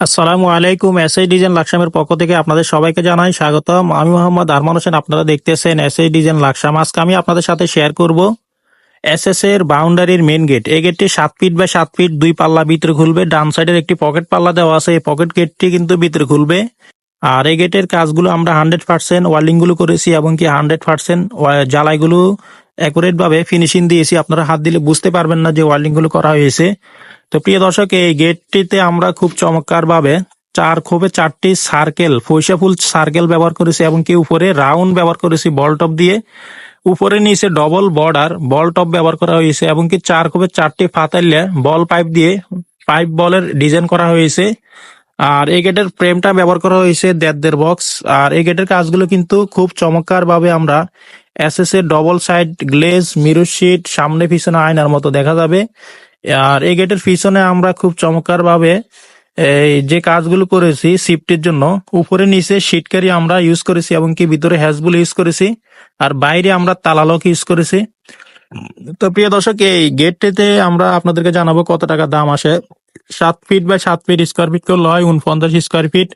আসসালামু আলাইকুম SI design লাকসামের পক্ষ থেকে আপনাদের সবাইকে জানাই স্বাগতম। আমি মোহাম্মদ আরমান হোসেন, আপনারা দেখতেছেন এসআই ডিজাইন লাকসাম আজকে আমি আপনাদের সাথে শেয়ার করব এসএস এর বাউন্ডারির মেন গেট এই গেটটি সাত ফিট বা সাত ফিট দুই পাল্লা ভিতরে খুলবে। ডান সাইডের একটি পকেট পাল্লা দেওয়া আছে। এই পকেট গেটটি কিন্তু ভিতরে খুলবে। আর এই গেটের কাজগুলো আমরা হান্ড্রেড পার্সেন্ট ওয়ার্লিংগুলো করেছি এবং কি হান্ড্রেড পার্সেন্ট জ্বালাইগুলো অ্যাকুরেট ভাবে ফিনিশিং দিয়েছি। আপনারা হাত দিলে বুঝতে পারবেন না যে ওয়ার্লিংগুলো করা হয়েছে। তো প্রিয় দর্শক, এই গেটটিতে আমরা খুব চমৎকার ভাবে চার খোপে চারটি সার্কেল পয়সা ফুল সার্কেল ব্যবহার করেছি এবং কি উপরে রাউন্ড ব্যবহার করেছি বল টপ দিয়ে। উপরে নিচে ডবল বর্ডার বল টপ ব্যবহার করা হয়েছে এবং কি চার খোপে চারটি ফাতাইলে বল পাইপ দিয়ে পাইপ বলের ডিজাইন করা হয়েছে। আর এই গেটের ফ্রেমটা ব্যবহার করা হয়েছে দেড় বক্স আর এই গেটের কাজগুলো কিন্তু খুব চমৎকার ভাবে আমরা এসএস এর double side glaze mirror sheet সামনে পিছনে আয়নার মতো দেখা যাবে। আর এই গেটের পিছনে আমরা খুব চমৎকার ভাবে এই যে কাজগুলো করেছি শিফটের জন্য, উপরে নিচে শিটকারি আমরা ইউজ করেছি এবং কি ভিতরে হ্যাজবুল ইউজ করেছি, আর বাইরে আমরা তালালক ইউজ করেছি। তো প্রিয় দর্শক, এই গেটটিতে আমরা আপনাদেরকে জানাব কত টাকা দাম আসে। সাত ফিট বাই সাত ফিট স্কোয়ার ফিট করলে হয় উনপঞ্চাশ স্কোয়ার ফিট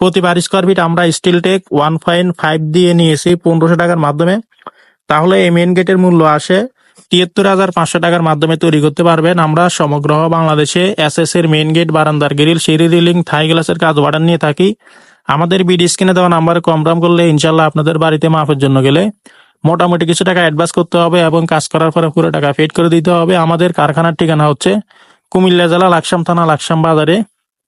প্রতিবার স্কোয়ার ফিট আমরা steel take one point five দিয়ে নিয়েছি, পনেরোশো টাকার মাধ্যমে। তাহলে এই মেন গেটের মূল্য আসে তিয়াত্তর হাজার পাঁচশো টাকার মাধ্যমে তৈরি করতে পারবেন। আমরা সমগ্র বাংলাদেশে এস এস এর মেন গেট বারান্দার গ্রিল সিঁড়ি রিলিং থাই গ্লাসের কাজ অর্ডার নিয়ে থাকি। আমাদের বিডি স্ক্রিনে দেওয়া নাম্বারে কম দাম করলে ইনশাল্লাহ আপনাদের বাড়িতে মাপের জন্য গেলে মোটামুটি কিছু টাকা অ্যাডভান্স করতে হবে এবং কাজ করার পরে পুরো টাকা পেড করে দিতে হবে। আমাদের কারখানার ঠিকানা হচ্ছে কুমিল্লা জেলা লাকসাম থানা, লাকসাম বাজারে।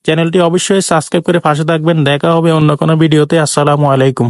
চ্যানেলটি অবশ্যই সাবস্ক্রাইব করে পাশে থাকবেন। দেখা হবে অন্য কোনো ভিডিওতে আসসালামু আলাইকুম।